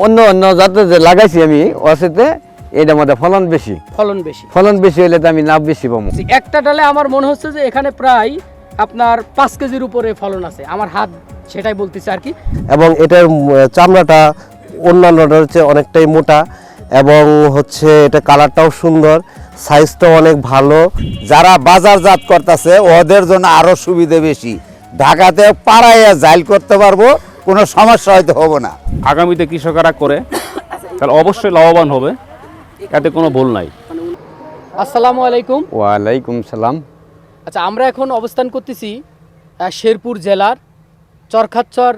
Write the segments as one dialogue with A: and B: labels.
A: অন্য অন্য জাতে যে লাগাইছি আমি ওয়াসেতে এটার মধ্যে ফলন বেশি।
B: ফলন বেশি।
A: ফলন বেশি হলে তো আমি লাভ বেশি পাবো।
B: একটা ডালে আমার মনে হচ্ছে যে এখানে প্রায় আপনার পাঁচ কেজির উপরে ফলন আছে। আমার হাত সেটাই বলতেছে আর কি।
C: এবং এটার চামড়াটা অন্যান্যটার চেয়ে অনেকটাই মোটা এবং হচ্ছে এটা কালারটাও সুন্দর সাইজটাও অনেক ভালো।
D: যারা বাজারজাত করতেছে ওদের জন্য আরও সুবিধা বেশি। ঢাকাতে পাড়াইয়া জাইল করতে পারব কোনো সমস্যা হয়তো হব না।
E: আগামীতে কৃষকেরা করে তাহলে অবশ্যই লাভবান হবে এতে কোনো ভুল নাই।
B: আসসালামু আলাইকুম।
A: ওয়ালাইকুম সালাম।
B: আচ্ছা আমরা এখন অবস্থান করতেছি শেরপুর জেলার চরখাচ্চর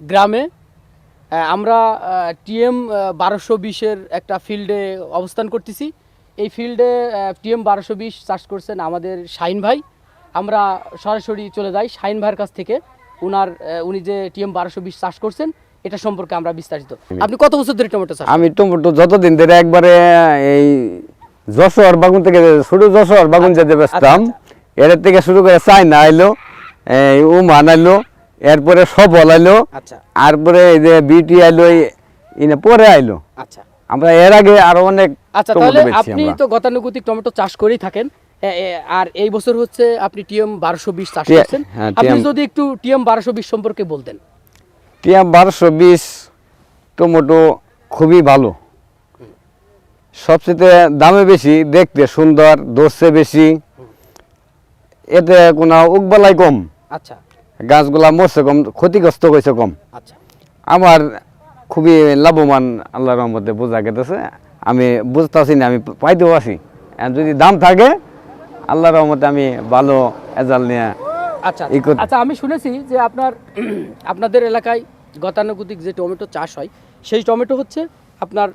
B: গ্রামে। আমরা টিএম বারোশো বিশের একটা ফিল্ডে অবস্থান করতেছি। এই ফিল্ডে টিএম বারোশো বিশ চাষ করছেন আমাদের শাহিন ভাই। আমরা সরাসরি চলে যাই শাহিন ভাইয়ের কাছ থেকে। উনার উনি যে টিএম বারোশো বিশ চাষ করছেন এটা সম্পর্কে আমরা বিস্তারিত। আপনি কত বছর ধরে টমেটো চাষ
A: আমি টমেটো যতদিন ধরে একবারে এই যশোর বাগুন থেকে শুরু যশোর বাগুন যেতে বেচতাম এর থেকে শুরু করে চাইনা আইলো এই উমান আইলো এরপরে সফল আইলো
B: আচ্ছা।
A: তারপরে এই যে বিটি আইলো ইনে পরে আইলো।
B: আচ্ছা।
A: আমরা এর আগে আরও অনেক
B: আচ্ছা তাহলে আপনি তো গতানুগতিক টমেটো চাষ করেই থাকেন। আর এই বছর হচ্ছে আপনি টিএম বারোশো বিশ চাষ করছেন।
A: হ্যাঁ,
B: আপনি যদি একটু টিএম বারোশো বিশ সম্পর্কে বলতেন।
A: টিয়া বারোশো বিশ টমেটো খুবই ভালো। সবচেয়ে দামে বেশি দেখতে সুন্দর দোষে বেশি। এতে কোনো উকবালাই কম।
B: আচ্ছা।
A: গাছগুলা মরছে কম ক্ষতিগ্রস্ত হয়েছে কম।
B: আচ্ছা।
A: আমার খুবই লাভবান আল্লাহর রহমতে বোঝা গেতেছে। আমি বুঝতেছি না আমি পাইতেও আছি যদি দাম থাকে আল্লাহর রহমতে আমি ভালো এজাল নিয়ে
B: আচ্ছা আচ্ছা আমি শুনেছি যে আপনার আপনাদের এলাকায় গতানুগতিক যে টমেটো চাষ হয় সেই টমেটো হচ্ছে আপনার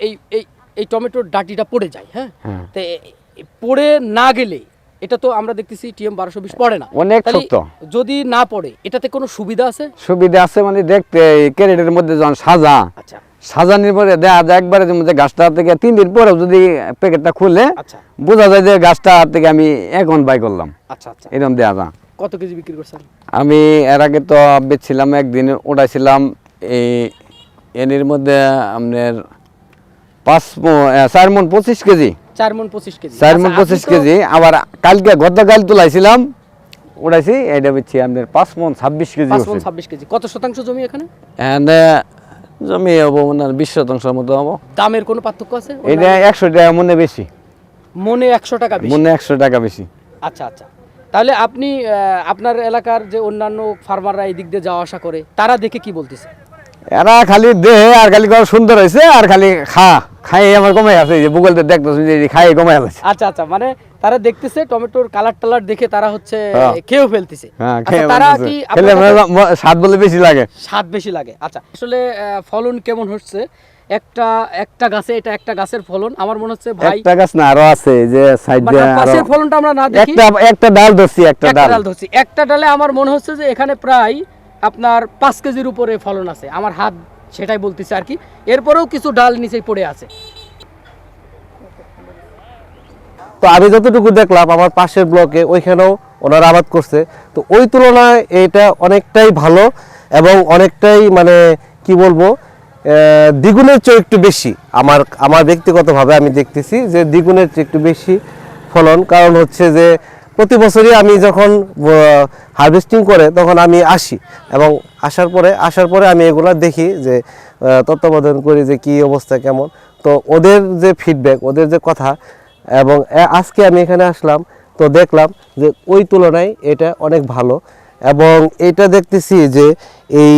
B: এই এই এই টমেটোর ডাটিটা পড়ে যায় হ্যাঁ
A: হ্যাঁ।
B: তো পড়ে না গেলে এটা তো আমরা দেখতেছি টিএম বারোশো বিশ পড়ে না
A: অনেক শক্ত।
B: যদি না পড়ে এটাতে কোনো সুবিধা আছে
A: সুবিধা আছে মানে দেখতে ক্যারেটের মধ্যে যখন সাজা
B: আচ্ছা
A: সাজানোর পরে দেখা যায় একবারে যে গাছটা থেকে তিন দিন পরেও যদি প্যাকেটটা খুলে
B: আচ্ছা।
A: বোঝা যায় যে গাছটা থেকে আমি এখন বাই করলাম।
B: আচ্ছা আচ্ছা।
A: এরকম দেওয়া যায়।
B: কত কেজি বিক্রি করছেন?
A: আমি এর আগে তো বেচছিলাম একদিন উঠাইছিলাম এই এনের মধ্যে আপনার পাঁচ চার মন পঁচিশ কেজি।
B: চার মন পঁচিশ কেজি।
A: চার মন পঁচিশ কেজি আবার কালকে গতকাল তুলাইছিলাম উঠাইছি এটা বেচছি আপনার পাঁচ মন ছাব্বিশ কেজি
B: পাঁচ ছাব্বিশ কেজি। কত শতাংশ জমি এখানে
A: জমি হব মানে বিশ শতাংশের মতো হব।
B: দামের কোনো পার্থক্য আছে?
A: এটা একশো টাকা মনে বেশি।
B: মনে একশো টাকা বেশি?
A: মনে একশো টাকা বেশি।
B: আচ্ছা আচ্ছা। তাহলে আপনি আহ, আপনার এলাকার যে অন্যান্য ফার্মাররা এই দিক দিয়ে যাওয়া আসা করে তারা দেখে কি বলতেছে?
A: এরা খালি দেহে আর খালি কয় সুন্দর হয়েছে আর খালি খা। খাই আমার কমে আছে এই যে বুগলতে দেখতেছি যে খাই কমে আছে
B: আচ্ছা আচ্ছা। মানে তারা দেখতেছে টমেটোর কালার টালার দেখে তারা হচ্ছে
A: হ্যাঁ।
B: খেয়েও ফেলতেছে।
A: হ্যাঁ
B: আচ্ছা, তারা কি
A: স্বাদ বলে বেশি লাগে।
B: স্বাদ বেশি লাগে। আচ্ছা আসলে ফলন কেমন হচ্ছে? একটা একটা গাছে এটা একটা গাছের ফলন। আমার মনে হচ্ছে ভাই
A: একটা গাছ না আরও আছে যে সাইড
B: মানে
A: দিয়ে আরও
B: পাশের ফলনটা আমরা না দেখি।
A: একটা একটা ডাল ধরছি একটা
B: একটা
A: ডাল।
B: ডাল ধরছি। একটা ডালে আমার মনে হচ্ছে যে এখানে প্রায় আপনার পাঁচ কেজির উপরে ফলন আছে। আমার হাত সেটাই বলতেছে আর কি। এরপরেও কিছু ডাল নিচে পড়ে আছে।
C: তো আমি যতটুকু দেখলাম, আমার পাশের ব্লকে ওইখানেও ওনারা আবাদ করছে। তো ওই তুলনায় এটা অনেকটাই ভালো এবং অনেকটাই মানে কি বলব দ্বিগুণের চেয়ে একটু বেশি। আমার আমার ব্যক্তিগতভাবে আমি দেখতেছি যে দ্বিগুণের চেয়ে একটু বেশি ফলন। কারণ হচ্ছে যে প্রতি বছরই আমি যখন হারভেস্টিং করে তখন আমি আসি এবং আসার পরে আসার পরে আমি এগুলা দেখি যে তত্ত্বাবধান করি যে কি অবস্থা, কেমন। তো ওদের যে ফিডব্যাক ওদের যে কথা এবং আজকে আমি এখানে আসলাম তো দেখলাম যে ওই তুলনায় এটা অনেক ভালো এবং এটা দেখতেছি যে এই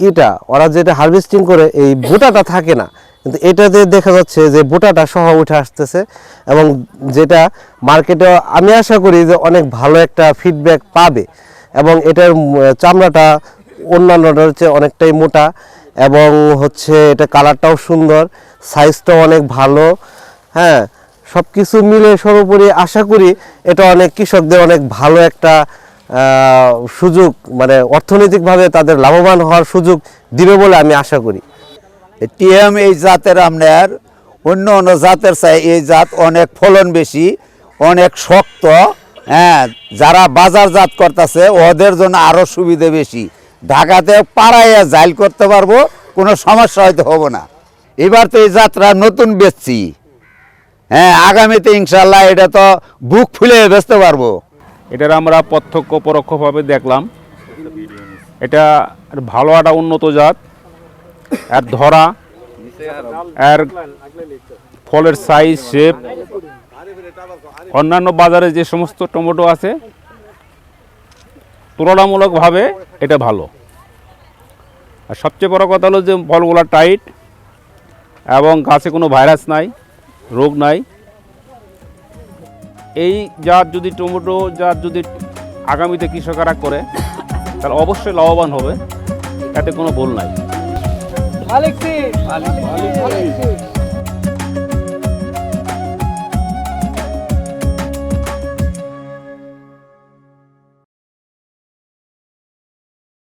C: এটা ওরা যেটা হারভেস্টিং করে এই বোটাটা থাকে না, কিন্তু এটাতে দেখা যাচ্ছে যে বোটাটা সহ উঠে আসতেছে এবং যেটা মার্কেটে আমি আশা করি যে অনেক ভালো একটা ফিডব্যাক পাবে এবং এটার চামড়াটা অন্যান্যটার চেয়ে অনেকটাই মোটা এবং হচ্ছে এটা কালারটাও সুন্দর সাইজটাও অনেক ভালো হ্যাঁ। সব কিছু মিলে সর্বোপরি আশা করি এটা অনেক কৃষকদের অনেক ভালো একটা সুযোগ মানে অর্থনৈতিকভাবে তাদের লাভবান হওয়ার সুযোগ দিবে বলে আমি আশা করি।
D: টিএম এই জাতের আপনার অন্য অন্য জাতের চাই এই জাত অনেক ফলন বেশি, অনেক শক্ত হ্যাঁ যারা বাজারজাত করতেছে ওদের জন্য আরও সুবিধে বেশি। ঢাকাতে পাড়াইয়া জাইল করতে পারব, কোনো সমস্যা হয়তো হব না। এবার তো এই যাত্রা নতুন বেচছি। হ্যাঁ আগামীতে ইনশাল্লাহ এটা তো বুক ফুলে বেচতে পারব।
E: এটার আমরা প্রত্যক্ষ পরোক্ষভাবে দেখলাম। এটা ভালো একটা উন্নত জাত এর ধরা, আর ফলের সাইজ শেপ অন্যান্য বাজারে যে সমস্ত টমেটো আছে, তুলনামূলকভাবে এটা ভালো। আর সবচেয়ে বড় কথা হলো যে ফলগুলো টাইট এবং গাছে কোনো ভাইরাস নাই। রোগ নাই। এই জাত যদি টমেটো জাত যদি আগামীতে কৃষকেরা করে তাহলে অবশ্যই লাভবান হবে তাতে কোনো ভুল নাই।